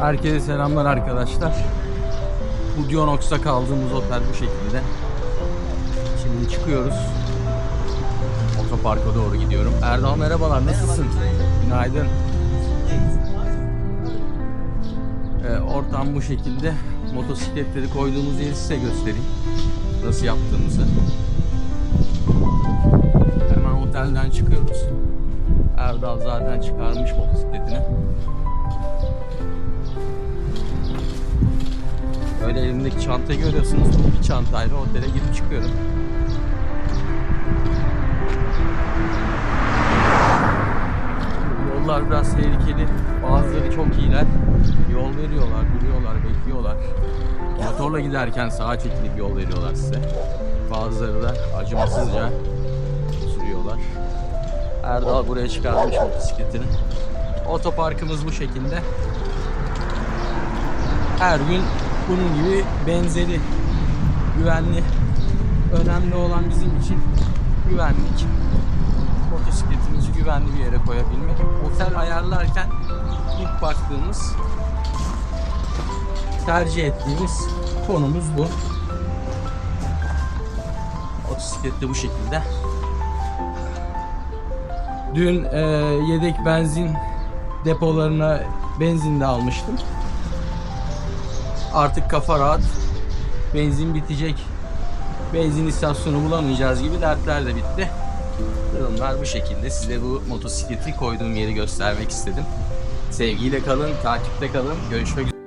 Herkese selamlar arkadaşlar. Bu Dionox'ta kaldığımız otel bu şekilde. Şimdi çıkıyoruz. Otoparka doğru gidiyorum. Erdal merhabalar nasılsın? Günaydın. Ee, ortam bu şekilde. Motosikletleri koyduğumuz yeri size göstereyim. Nasıl yaptığımızı. Hemen otelden çıkıyoruz. Erdal zaten çıkarmış motosikletini. Elimdeki çantayı görüyorsunuz. Bu bir çantayla otele girip çıkıyorum. Yollar biraz tehlikeli. Bazıları çok iyiler. Yol veriyorlar, duruyorlar, bekliyorlar. Motorla giderken sağa çekilip yol veriyorlar size. Bazıları da acımasızca sürüyorlar. Erdal buraya çıkarmış motosikletini. Otoparkımız bu şekilde. Her gün bunun gibi benzeri güvenli. Önemli olan bizim için güvenlik. Motosikletimizi güvenli bir yere koyabilmek. Otel ayarlarken ilk baktığımız tercih ettiğimiz konumuz bu. Motosiklet de bu şekilde. Dün e, yedek benzin depolarına benzin de almıştım. Artık kafa rahat. Benzin bitecek. Benzin istasyonu bulamayacağız gibi dertler de bitti. Durumlar bu şekilde. Size bu motosikleti koyduğum yeri göstermek istedim. Sevgiyle kalın, takipte kalın. Görüşmek üzere.